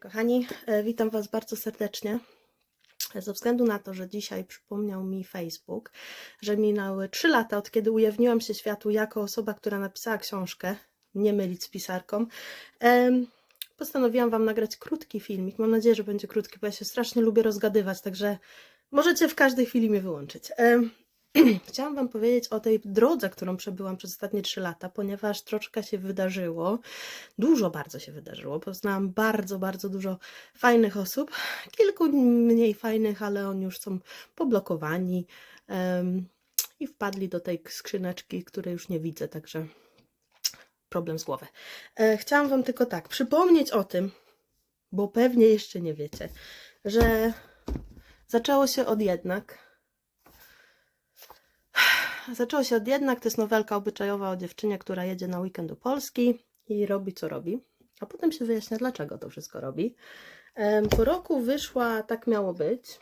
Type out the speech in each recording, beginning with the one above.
Kochani, e, witam Was bardzo serdecznie. Ze względu na to, że dzisiaj przypomniał mi Facebook, że minęły 3 lata od kiedy ujawniłam się światu jako osoba, która napisała książkę, nie mylić z pisarką, postanowiłam Wam nagrać krótki filmik. Mam nadzieję, że będzie krótki, bo ja się strasznie lubię rozgadywać, także możecie w każdej chwili mnie wyłączyć. Chciałam Wam powiedzieć o tej drodze, którą przebyłam przez ostatnie 3 lata, ponieważ troszkę się wydarzyło. Dużo bardzo się wydarzyło. Poznałam bardzo, bardzo dużo fajnych osób. Kilku mniej fajnych, ale oni już są poblokowani em, i wpadli do tej skrzyneczki, której już nie widzę, także problem z głowy. E, chciałam Wam tylko tak przypomnieć o tym, bo pewnie jeszcze nie wiecie, że zaczęło się od jednak. Zaczęło się od jednak, to jest nowelka obyczajowa o dziewczynie, która jedzie na weekend do Polski i robi co robi. A potem się wyjaśnia, dlaczego to wszystko robi. Po roku wyszła Tak miało być,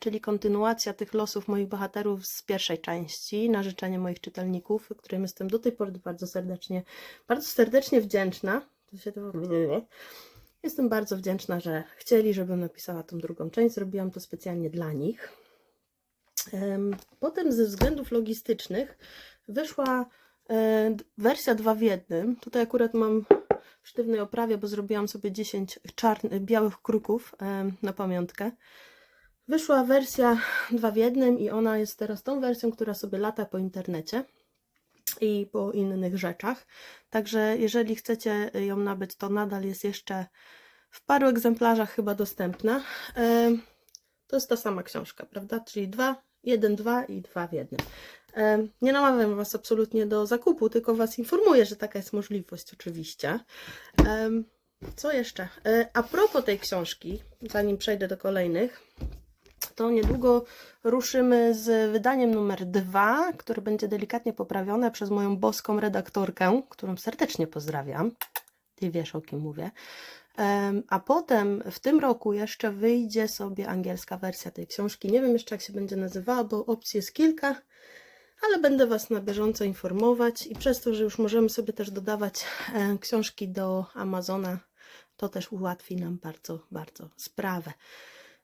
czyli kontynuacja tych losów moich bohaterów z pierwszej części, na życzenie moich czytelników, którym jestem do tej pory bardzo serdecznie, bardzo serdecznie wdzięczna. Jestem bardzo wdzięczna, że chcieli, żebym napisała tą drugą część. Zrobiłam to specjalnie dla nich. Em, Potem ze względów logistycznych wyszła e, wersja 2 w jednym. Tutaj akurat mam w sztywnej oprawie, bo zrobiłam sobie 10 czarn- białych kruków na pamiątkę. Wyszła wersja 2 w jednym i ona jest teraz tą wersją, która sobie lata po internecie i po innych rzeczach. Także jeżeli chcecie ją nabyć, to nadal jest jeszcze w paru egzemplarzach chyba dostępna. To jest ta sama książka, prawda? Czyli 2, 1, 2 i 2 w jednym. Nie namawiam Was absolutnie do zakupu, tylko Was informuję, że taka jest możliwość, oczywiście. Co jeszcze? E, A propos tej książki, zanim przejdę do kolejnych, to niedługo ruszymy z wydaniem numer dwa, które będzie delikatnie poprawione przez moją boską redaktorkę, którą serdecznie pozdrawiam. Ty wiesz, o kim mówię. A potem w tym roku jeszcze wyjdzie sobie angielska wersja tej książki. Nie wiem jeszcze, jak się będzie nazywała, bo opcji jest kilka, ale będę Was na bieżąco informować. I przez to, że już możemy sobie też dodawać książki do Amazona, to też ułatwi nam bardzo, bardzo sprawę.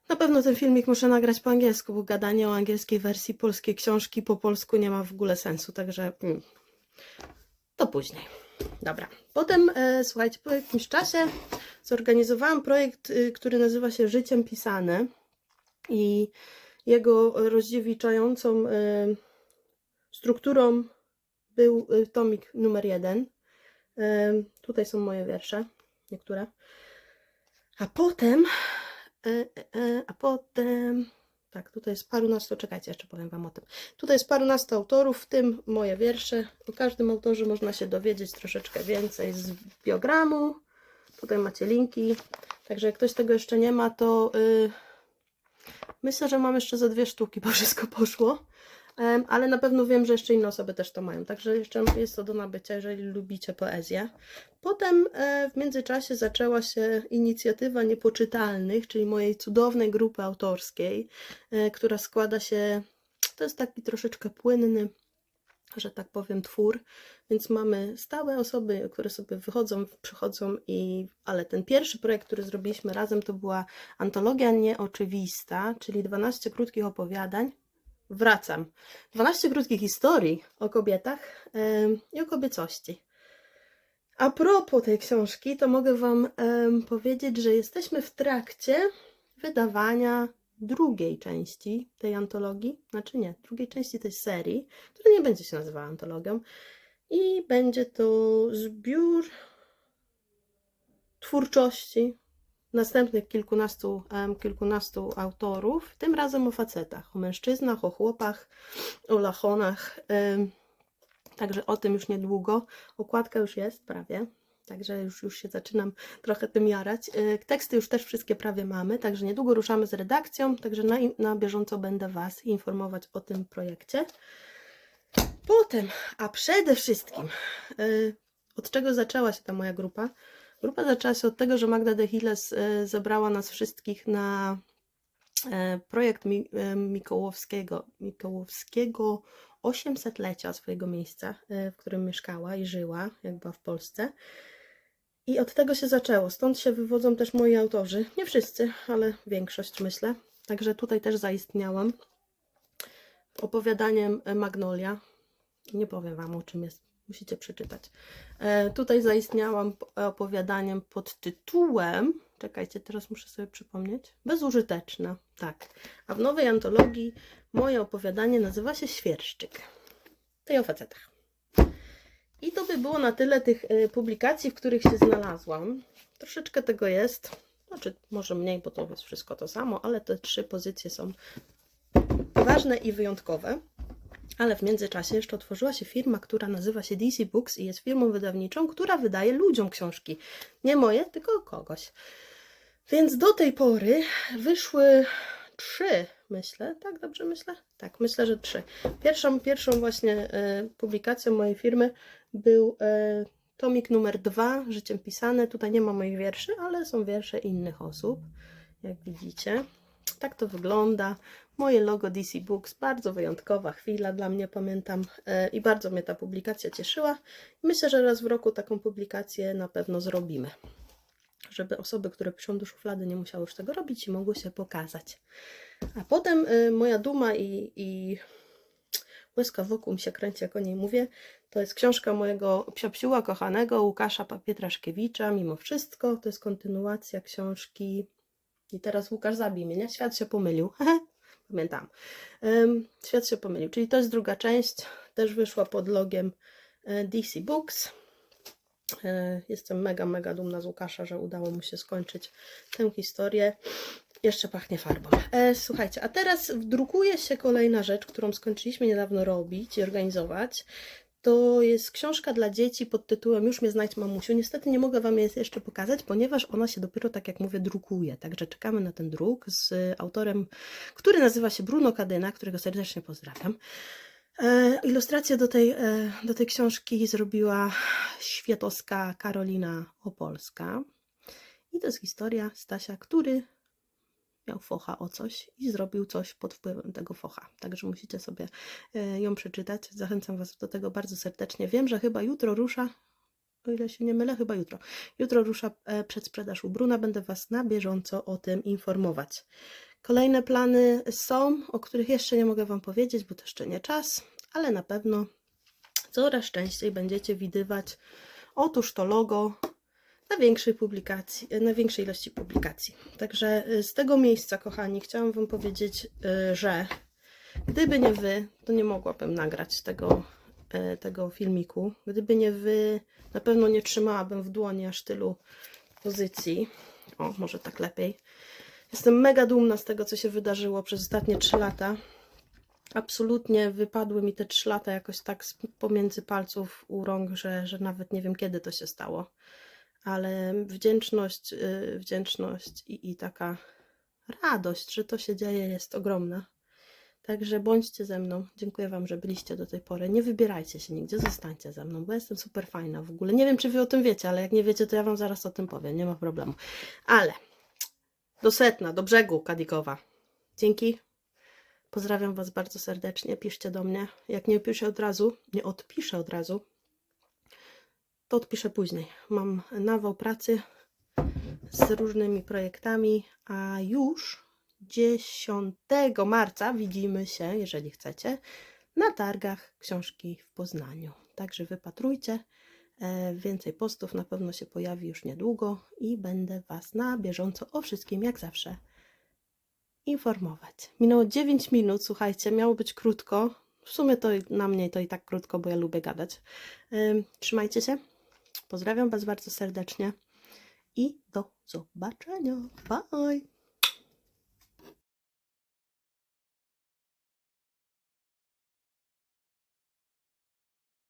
Na pewno ten filmik muszę nagrać po angielsku, bo gadanie o angielskiej wersji polskiej książki po polsku nie ma w ogóle sensu, także mm, to później. Dobra. Potem, e, słuchajcie, po jakimś czasie zorganizowałam projekt, y, który nazywa się Życiem Pisane i jego rozdziewiczającą y, strukturą był y, tomik numer jeden. Y, tutaj są moje wiersze, niektóre. A potem, e, e, e, a potem, tak, tutaj jest parunastu, czekajcie, jeszcze powiem Wam o tym. Tutaj jest parunastu autorów, w tym moje wiersze. O każdym autorze można się dowiedzieć troszeczkę więcej z biogramu. Tutaj macie linki. Także jak ktoś tego jeszcze nie ma, to y, myślę, że mam jeszcze za dwie sztuki, bo wszystko poszło. Ale na pewno wiem, że jeszcze inne osoby też to mają. Także jeszcze jest to do nabycia, jeżeli lubicie poezję. Potem e, w międzyczasie zaczęła się inicjatywa niepoczytalnych, czyli mojej cudownej grupy autorskiej, e, która składa się, to jest taki troszeczkę płynny, że tak powiem, twór, więc mamy stałe osoby, które sobie wychodzą, przychodzą i, ale ten pierwszy projekt, który zrobiliśmy razem, to była antologia nieoczywista, czyli 12 krótkich opowiadań. Wracam. 12 krótkich historii o kobietach i o kobiecości. A propos tej książki, to mogę Wam powiedzieć, że jesteśmy w trakcie wydawania drugiej części tej antologii, znaczy nie, drugiej części tej serii, która nie będzie się nazywała antologią i będzie to zbiór twórczości następnych kilkunastu, kilkunastu autorów, tym razem o facetach, o mężczyznach, o chłopach, o lachonach. Także o tym już niedługo. Okładka już jest prawie. Także już, już się zaczynam trochę tym jarać. E, Teksty już też wszystkie prawie mamy, także niedługo ruszamy z redakcją, także na, na bieżąco będę Was informować o tym projekcie. Potem, a przede wszystkim, e, od czego zaczęła się ta moja grupa? Grupa zaczęła się od tego, że Magda de Hilles e, zebrała nas wszystkich na e, projekt e, Mikołowskiego, Mikołowskiego 800-lecia swojego miejsca, w którym mieszkała i żyła, jak była w Polsce. I od tego się zaczęło. Stąd się wywodzą też moi autorzy. Nie wszyscy, ale większość myślę. Także tutaj też zaistniałam. Opowiadaniem Magnolia. Nie powiem Wam o czym jest. Musicie przeczytać. E, tutaj zaistniałam opowiadaniem pod tytułem. Czekajcie, teraz muszę sobie przypomnieć. Bezużyteczna. Tak. A w nowej antologii moje opowiadanie nazywa się Świerszczyk. Tej o facetach. I to by było na tyle tych y, publikacji, w których się znalazłam. Troszeczkę tego jest. Znaczy, może mniej, bo to jest wszystko to samo, ale te trzy pozycje są ważne i wyjątkowe. Ale w międzyczasie jeszcze otworzyła się firma, która nazywa się DC Books i jest firmą wydawniczą, która wydaje ludziom książki. Nie moje, tylko kogoś. Więc do tej pory wyszły trzy, myślę. Tak, dobrze myślę? Tak, myślę, że trzy. Pierwszą, pierwszą właśnie e, publikacją mojej firmy był e, tomik numer dwa, Życiem pisane. Tutaj nie ma moich wierszy, ale są wiersze innych osób, jak widzicie. Tak to wygląda. Moje logo DC Books, bardzo wyjątkowa chwila dla mnie, pamiętam. E, I bardzo mnie ta publikacja cieszyła. Myślę, że raz w roku taką publikację na pewno zrobimy. Żeby osoby, które piszą do szuflady, nie musiały już tego robić i mogły się pokazać. A potem y, moja duma i, i łezka wokół mi się kręci, jak o niej mówię. To jest książka mojego psiopsiuła kochanego Łukasza Pietraszkiewicza, mimo wszystko. To jest kontynuacja książki. I teraz Łukasz zabij mnie, nie? Świat się pomylił. Pamiętam. Świat się pomylił. Czyli to jest druga część. Też wyszła pod logiem e, DC Books. E, Jestem mega, mega dumna z Łukasza, że udało mu się skończyć tę historię. Jeszcze pachnie farbą. E, słuchajcie, a teraz drukuje się kolejna rzecz, którą skończyliśmy niedawno robić i organizować. To jest książka dla dzieci pod tytułem Już mnie znajdź mamusiu. Niestety nie mogę Wam jej jeszcze pokazać, ponieważ ona się dopiero, tak jak mówię, drukuje. Także czekamy na ten druk z autorem, który nazywa się Bruno Kadyna, którego serdecznie pozdrawiam. E, Ilustrację do tej, e, do tej książki zrobiła światowska Karolina Opolska. I to jest historia Stasia, który miał focha o coś i zrobił coś pod wpływem tego focha. Także musicie sobie e, ją przeczytać. Zachęcam Was do tego bardzo serdecznie. Wiem, że chyba jutro rusza, o ile się nie mylę, chyba jutro. Jutro rusza e, przedsprzedaż u Bruna. Będę Was na bieżąco o tym informować. Kolejne plany są, o których jeszcze nie mogę Wam powiedzieć, bo to jeszcze nie czas, ale na pewno coraz częściej będziecie widywać otóż to logo na większej publikacji, na większej ilości publikacji. Także y, z tego miejsca, kochani, chciałam Wam powiedzieć, y, że gdyby nie Wy, to nie mogłabym nagrać tego, y, tego filmiku. Gdyby nie Wy, na pewno nie trzymałabym w dłoni aż tylu pozycji. O, może tak lepiej. Jestem mega dumna z tego, co się wydarzyło przez ostatnie 3 lata. Absolutnie wypadły mi te 3 lata jakoś tak pomiędzy palców u rąk, że, że nawet nie wiem, kiedy to się stało ale wdzięczność, y, wdzięczność i, i taka radość, że to się dzieje, jest ogromna. Także bądźcie ze mną. Dziękuję Wam, że byliście do tej pory. Nie wybierajcie się nigdzie, zostańcie ze mną, bo jestem super fajna w ogóle. Nie wiem, czy Wy o tym wiecie, ale jak nie wiecie, to ja Wam zaraz o tym powiem. Nie ma problemu. Ale do setna, do brzegu Kadikowa. Dzięki. Pozdrawiam Was bardzo serdecznie. Piszcie do mnie. Jak nie piszę od razu, nie odpiszę od razu, to odpiszę później. Mam nawał pracy z różnymi projektami, a już 10 marca widzimy się, jeżeli chcecie, na targach książki w Poznaniu. Także wypatrujcie. E, Więcej postów na pewno się pojawi już niedługo i będę Was na bieżąco o wszystkim, jak zawsze, informować. Minęło 9 minut, słuchajcie, miało być krótko. W sumie to na mnie to i tak krótko, bo ja lubię gadać. Ym, Trzymajcie się. Pozdrawiam Was bardzo serdecznie i do zobaczenia. Bye!